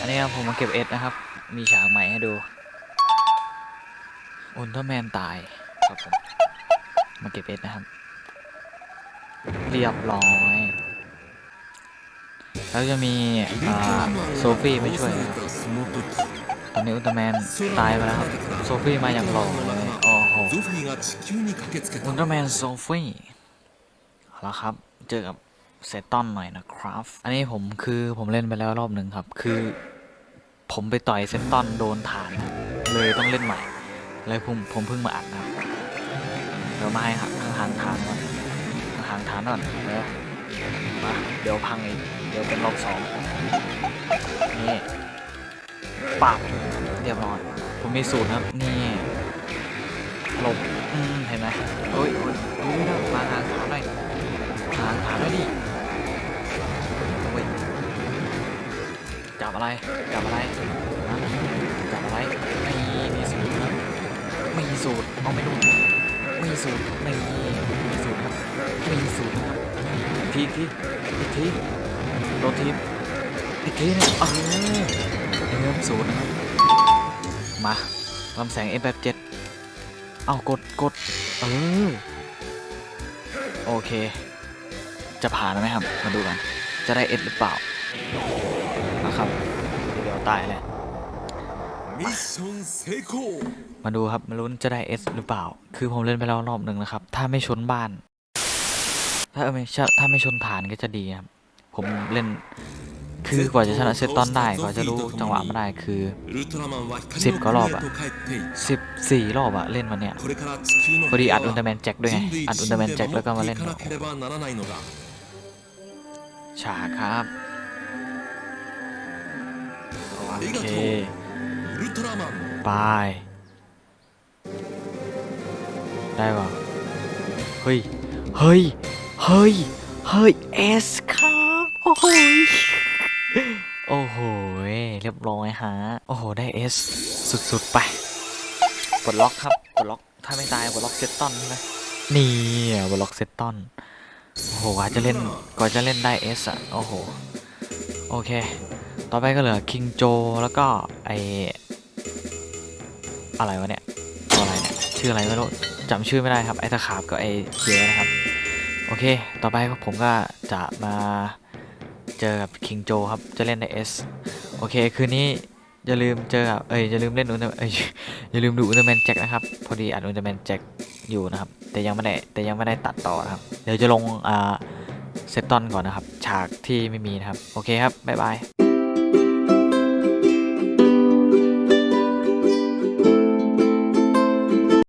อันนี้ครับผมมาเก็บเอ็ดนะครับ มีฉากใหม่ให้ดูอุลตร้าแมนตายครับผมมาเก็บเอ็ดนะครับ เรียบร้อย แล้วจะมีโซฟี่มาช่วยตอนนี้อุลตร้าแมนตายไปแล้วครับ โซฟี่มาอย่างหล่อเลยโอ้โหอุลตร้าแมนโซฟี่เอาละครับ เจอกับ เซตตอนหน่อยนะครับ อันนี้ผมคือผมเล่นไปแล้วรอบหนึ่งครับ คือ ผมไปต่อยเซตตอนโดนฐานเลยต้องเล่นใหม่ เลยผมผมเพิ่งมาอัดนะครับเดี๋ยวมาให้ห่างห่างๆฐานก่อนห่างฐานก่อนเดี๋ยวมาเดี๋ยวพังอีกเดี๋ยวเป็นรอบสองนี่ปับเรียบร้อยผมมีสูตรครับนี่หลบเห็นไหมโอ้ยโอ้ยมาทางขาหน่อย ทางขาหน่อยดิโอ้ยจับอะไรจับอะไรจับอะไรไม่มีสูตรครับไม่มีสูตรเอาไม่ดูไม่มีสูตรไม่มีไม่มีสูตรครับไม่มีสูตรครับอีทีทีอีทีโดนทีอีกทีนึงเออเริ่มสูตรนะครับมาลำแสง F แบบเจ็ดเอากดกดเออโอเค จะผ่านไหมครับ มาดูกัน จะได้เอ็ดหรือเปล่านะครับเดี๋ยวตายเลยมาดูครับมาลุ้นจะได้เอสหรือเปล่า คือผมเล่นไปแล้วรอบหนึ่งนะครับ ถ้าไม่ชนบ้าน ถ้าไม่ถ้าไม่ชนฐานก็จะดีครับ ผมเล่น คือกว่าจะชนะเซตตอนได้ กว่าจะรู้จังหวะมาได้คือสิบก็รอบอะสิบสี่รอบอะเล่นวันเนี้ยพอดีอัดอุนเตอร์แมนแจ็คด้วยไง อัดอุนเตอร์แมนแจ็คแล้วก็มาเล่น ฉากครับ โอเคไปได้ป่ะเฮ้ย เฮ้ย เฮ้ย เฮ้ยเอสครับ โอ้โหโอ้โห เรียบร้อยฮะ โอ้โห ได้เอสสุดๆ ไป ปลดล็อกครับ ปลดล็อก ถ้าไม่ตายปลดล็อกเซตตอนใช่ไหมนี่ปลดล็อกเซตตอน โอ้โหกว่าจะเล่นกว่าจะเล่นได้เอสอะ โอ้โห โอเค ต่อไปก็เหลือคิงโจแล้วก็ไออะไรวะเนี่ยตัวอะไรเนี่ยชื่ออะไรไม่รู้จำชื่อไม่ได้ครับ ไอ้ตะขาบกับไอ้เยอะนะครับ โอเค ต่อไปผมก็จะมาเจอกับคิงโจครับ จะเล่นใน S โอเค คืนนี้อย่าลืมเจอกับเอ้ยอย่าลืมเล่นอุลตร้าเอ้ยอย่าลืมดูอุลตร้าแมนแจ็คนะครับ พอดีอัดอุลตร้าแมนแจ็ค อยู่นะครับ แต่ยังไม่ได้แต่ยังไม่ได้ตัดต่อนะครับ เดี๋ยวจะลงอ่าเซตตอนก่อนนะครับ ฉากที่ไม่มีนะครับ โอเคครับบ๊ายบาย